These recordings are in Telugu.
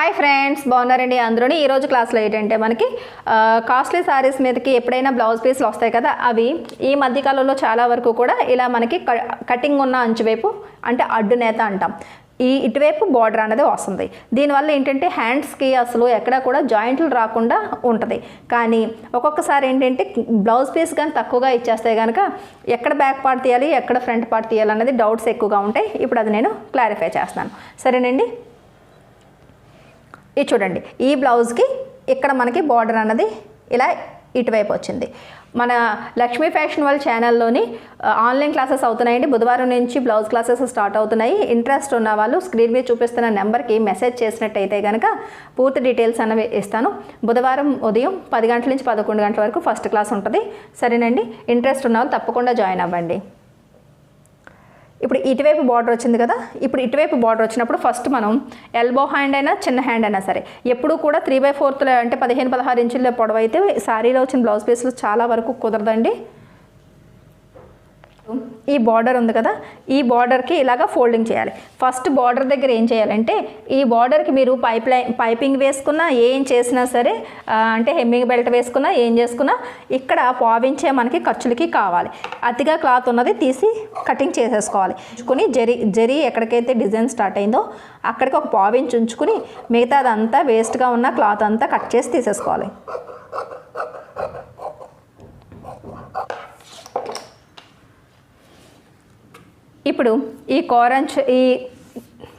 హాయ్ ఫ్రెండ్స్ బాగున్నారండి అందరూ ఈరోజు క్లాస్లో ఏంటంటే మనకి కాస్ట్లీ శారీస్ మీదకి ఎప్పుడైనా బ్లౌజ్ పీస్లు వస్తాయి కదా అవి ఈ మధ్యకాలంలో చాలా వరకు కూడా ఇలా మనకి క- కటింగ్ ఉన్న అంచువైపు అంటే అడ్డు నేత అంటాం. ఈ ఇటువైపు బార్డర్ అనేది వస్తుంది. దీనివల్ల ఏంటంటే హ్యాండ్స్కి అసలు ఎక్కడ కూడా జాయింట్లు రాకుండా ఉంటుంది. కానీ ఒక్కొక్కసారి ఏంటంటే బ్లౌజ్ పీస్ కానీ తక్కువగా ఇచ్చేస్తే కనుక ఎక్కడ బ్యాక్ పార్ట్ తీయాలి ఎక్కడ ఫ్రంట్ పార్ట్ తీయాలి అనేది డౌట్స్ ఎక్కువగా ఉంటాయి. ఇప్పుడు అది నేను క్లారిఫై చేస్తాను సరేనండి? ఇది చూడండి. ఈ బ్లౌజ్కి ఇక్కడ మనకి బార్డర్ అన్నది ఇలా ఇటువైపు వచ్చింది. మన లక్ష్మీ ఫ్యాషన్ వాళ్ళ ఛానల్లోని ఆన్లైన్ క్లాసెస్ అవుతున్నాయండి. బుధవారం నుంచి బ్లౌజ్ క్లాసెస్ స్టార్ట్ అవుతున్నాయి. ఇంట్రెస్ట్ ఉన్న వాళ్ళు స్క్రీన్ మీద చూపిస్తున్న నెంబర్కి మెసేజ్ చేసినట్టయితే కనుక పూర్తి డీటెయిల్స్ అనేవి ఇస్తాను. బుధవారం ఉదయం పది గంటల నుంచి పదకొండు గంటల వరకు ఫస్ట్ క్లాస్ ఉంటుంది. సరేనండి. ఇంట్రెస్ట్ ఉన్న వాళ్ళు తప్పకుండా జాయిన్ అవ్వండి. ఇప్పుడు ఇటువైపు బార్డర్ వచ్చింది కదా ఇప్పుడు ఇటువైపు బార్డర్ వచ్చినప్పుడు ఫస్ట్ మనం ఎల్బో హ్యాండ్ అయినా చిన్న హ్యాండ్ అయినా సరే ఎప్పుడు కూడా త్రీ బై ఫోర్త్లో అంటే పదిహేను పదహారు ఇంచుల పొడవైతే శారీలో వచ్చిన బ్లౌజ్ పీస్లు చాలా వరకు కుదరదండి. ఈ బార్డర్ ఉంది కదా ఈ బార్డర్కి ఇలాగ ఫోల్డింగ్ చేయాలి. ఫస్ట్ బార్డర్ దగ్గర ఏం చేయాలంటే ఈ బార్డర్కి మీరు పైప్ లైన్ పైపింగ్ వేసుకున్నా ఏం చేసినా సరే అంటే హెమ్మింగ్ బెల్ట్ వేసుకున్నా ఏం చేసుకున్నా ఇక్కడ పావించే మనకి ఖర్చులకి కావాలి. అతిగా క్లాత్ ఉన్నది తీసి కటింగ్ చేసేసుకోవాలి. ఉంచుకుని జరి జరి ఎక్కడికైతే డిజైన్ స్టార్ట్ అయిందో అక్కడికి ఒక పావించి ఉంచుకుని మిగతాదంతా వేస్ట్గా ఉన్న క్లాత్ అంతా కట్ చేసి తీసేసుకోవాలి. ఇప్పుడు ఈ కోరంచు ఈ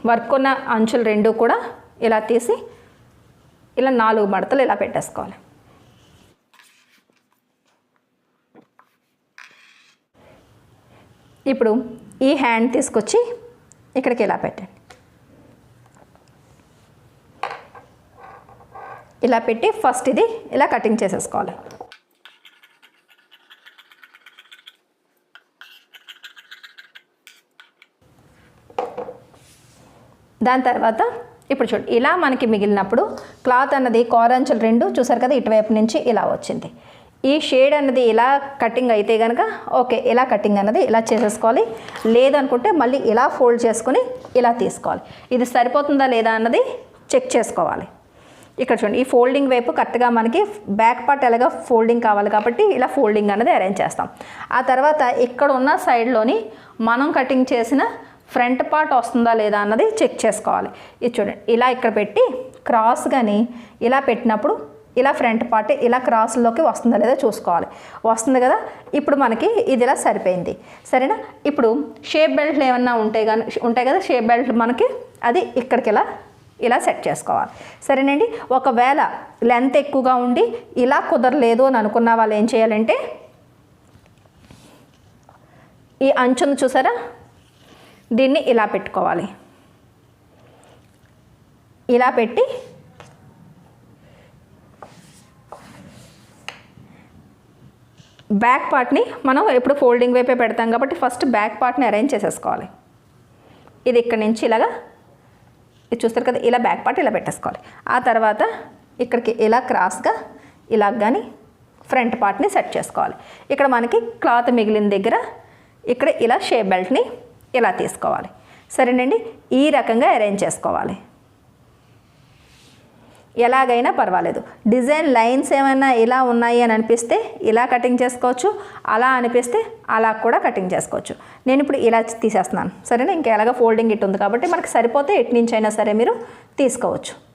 వర్క్ ఉన్న అంచులు రెండు కూడా ఇలా తీసి ఇలా నాలుగు మడతలు ఇలా పెట్టేసుకోవాలి. ఇప్పుడు ఈ హ్యాండ్ తీసుకొచ్చి ఇక్కడికి ఇలా పెట్టండి. ఇలా పెట్టి ఫస్ట్ ఇది ఇలా కటింగ్ చేసేసుకోవాలి. దాని తర్వాత ఇప్పుడు చూడండి ఇలా మనకి మిగిలినప్పుడు క్లాత్ అన్నది కోరంచులు రెండు చూసారు కదా ఇటువైపు నుంచి ఇలా వచ్చింది. ఈ షేడ్ అన్నది ఇలా కటింగ్ అయితే కనుక ఓకే ఇలా కటింగ్ అన్నది ఇలా చేసేసుకోవాలి. లేదనుకుంటే మళ్ళీ ఇలా ఫోల్డ్ చేసుకొని ఇలా తీసుకోవాలి. ఇది సరిపోతుందా లేదా అన్నది చెక్ చేసుకోవాలి. ఇక్కడ చూడండి ఈ ఫోల్డింగ్ వైపు కరెక్ట్గా మనకి బ్యాక్ పార్ట్ ఎలాగా ఫోల్డింగ్ కావాలి కాబట్టి ఇలా ఫోల్డింగ్ అనేది అరేంజ్ చేస్తాం. ఆ తర్వాత ఇక్కడ ఉన్న సైడ్లోని మనం కటింగ్ చేసిన ఫ్రంట్ పార్ట్ వస్తుందా లేదా అన్నది చెక్ చేసుకోవాలి. ఇది చూడండి ఇలా ఇక్కడ పెట్టి క్రాస్ కానీ ఇలా పెట్టినప్పుడు ఇలా ఫ్రంట్ పార్ట్ ఇలా క్రాస్లోకి వస్తుందా లేదా చూసుకోవాలి. వస్తుంది కదా? ఇప్పుడు మనకి ఇది ఇలా సరిపోయింది. సరేనా? ఇప్పుడు షేప్ బెల్ట్లు ఏమన్నా ఉంటే కానీ ఉంటాయి కదా షేప్ బెల్ట్ మనకి? అది ఇక్కడికి ఇలా ఇలా సెట్ చేసుకోవాలి. సరేనండి? ఒకవేళ లెంత్ ఎక్కువగా ఉండి ఇలా కుదరలేదు అని అనుకున్న వాళ్ళు ఏం చేయాలంటే ఈ అంచును చూసారా? దీన్ని ఇలా పెట్టుకోవాలి. ఇలా పెట్టి బ్యాక్ పార్ట్ని మనం ఎప్పుడు ఫోల్డింగ్ వైపే పెడతాం కాబట్టి ఫస్ట్ బ్యాక్ పార్ట్ని అరేంజ్ చేసేసుకోవాలి. ఇది ఇక్కడ నుంచి ఇలాగా ఇది చూస్తారు కదా ఇలా బ్యాక్ పార్ట్ ఇలా పెట్టేసుకోవాలి. ఆ తర్వాత ఇక్కడికి ఇలా క్రాస్గా ఇలా కానీ ఫ్రంట్ పార్ట్ని సెట్ చేసుకోవాలి. ఇక్కడ మనకి క్లాత్ మిగిలిన దగ్గర ఇక్కడ ఇలా షేప్ బెల్ట్ని ఇలా తీసుకోవాలి? సరేనండి ఈ రకంగా అరేంజ్ చేసుకోవాలి. ఎలాగైనా పర్వాలేదు. డిజైన్ లైన్స్ ఏమైనా ఇలా ఉన్నాయి అని అనిపిస్తే ఇలా కటింగ్ చేసుకోవచ్చు. అలా అనిపిస్తే అలా కూడా కటింగ్ చేసుకోవచ్చు. నేను ఇప్పుడు ఇలా తీసేస్తున్నాను. సరేనా? ఇంకా ఎలాగ ఫోల్డింగ్ ఇటు ఉంది కాబట్టి మనకి సరిపోతే ఎటు నుంచి అయినా సరే మీరు తీసుకోవచ్చు.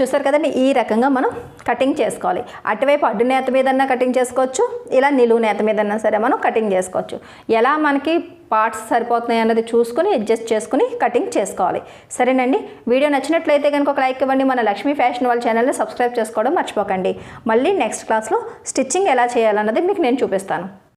చూసారు కదండి ఈ రకంగా మనం కటింగ్ చేసుకోవాలి. అటువైపు అడ్డు నేత మీదన్నా కటింగ్ చేసుకోవచ్చు ఇలా నిలువు నేత మీదన్నా సరే మనం కటింగ్ చేసుకోవచ్చు. ఎలా మనకి పార్ట్స్ సరిపోతున్నాయి అన్నది చూసుకుని అడ్జస్ట్ చేసుకుని కటింగ్ చేసుకోవాలి. సరేనండి వీడియో నచ్చినట్లయితే కనుక ఒక లైక్ ఇవ్వండి మన లక్ష్మీ ఫ్యాషన్ వాళ్ళ ఛానల్ని సబ్స్క్రైబ్ చేసుకోవడం మర్చిపోకండి. మళ్ళీ నెక్స్ట్ క్లాస్లో స్టిచ్చింగ్ ఎలా చేయాలన్నది మీకు నేను చూపిస్తాను.